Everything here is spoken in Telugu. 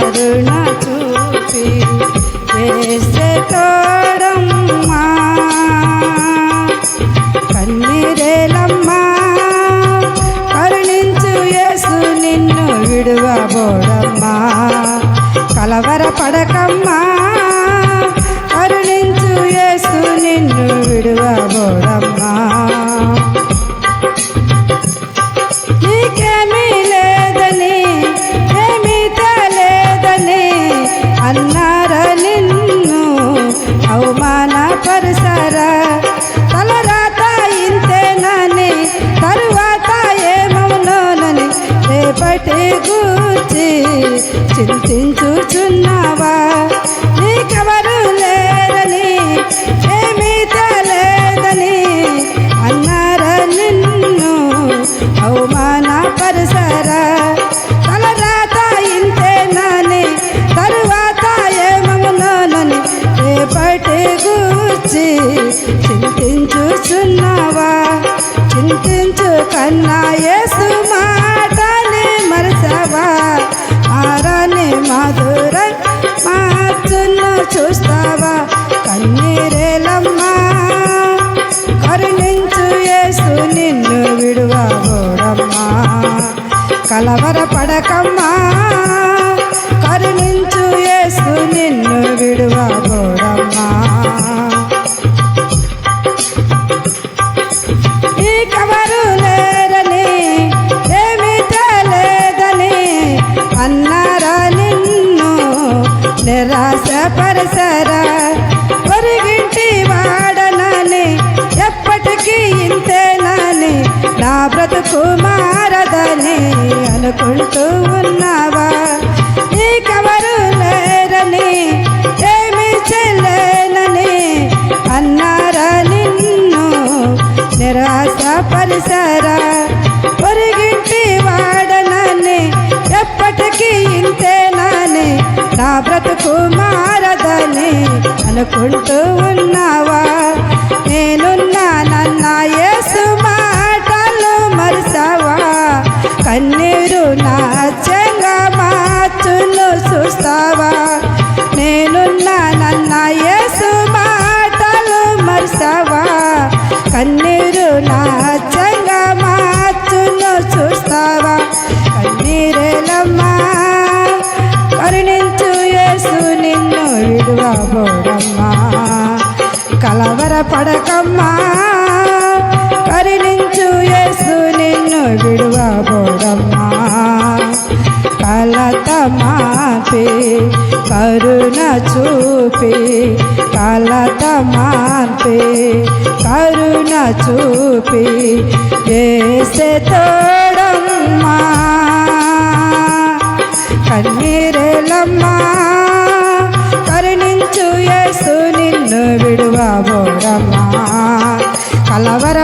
కరుణ చూపి వేసే తోడమ్మా. కన్నీరేలమ్మా కరుణించు యేసు నిన్ను విడువబోడమ్మా. కలవర పడకమ్మా కరుణించు యేసు నిన్ను విడువబోడమ్మా. కన్నా యేసు మాటని మరసవా ఆరాని మాధురం మార్చును చూస్తావా? కన్నీరేలమ్మా కరుణించు యేసు నిన్ను విడువబోడమ్మా కలవర పడకమ్మా కరుణించు యేసు నిన్ను విడువ నిరాశపరసరా పొరిగింటి వాడనని ఎప్పటికీ ఇంతేనని నా బ్రతుకు మారదని అనుకుంటూ ఉన్నావా? నీకెవరు లేరని ఏమీ చెల్లేనని అన్నారా నిన్ను నిరాశ పరిసరా పొరిగింటి వాడనని ఎప్పటికీ ఇంతేనని నా బ్రతుకు ఉంటూ ఉన్నావా నేనున్నానన్న యేసు మాటలు మరిసావా? కన్నీరు నా చెంగా మార్చును చూస్తావా? నేనున్నానన్న యేసు మాటలు మరిసావా? కన్నీరు నా చెంగా చూస్తావా? కన్నీరేలమ్మా కరుణించు యేసు నిన్ను విడువబోడమ్మా. పడకమ్మా. కరుణించు యేసు నిన్ను విడువబోడమ్మా. కలత మాపి కరుణ చూపి కలత మాపి కరుణ చూపి ఏసే తోడమ్మా. కన్నీరేలమ్మా. నిన్ను విడువబోరమ్మా కలవర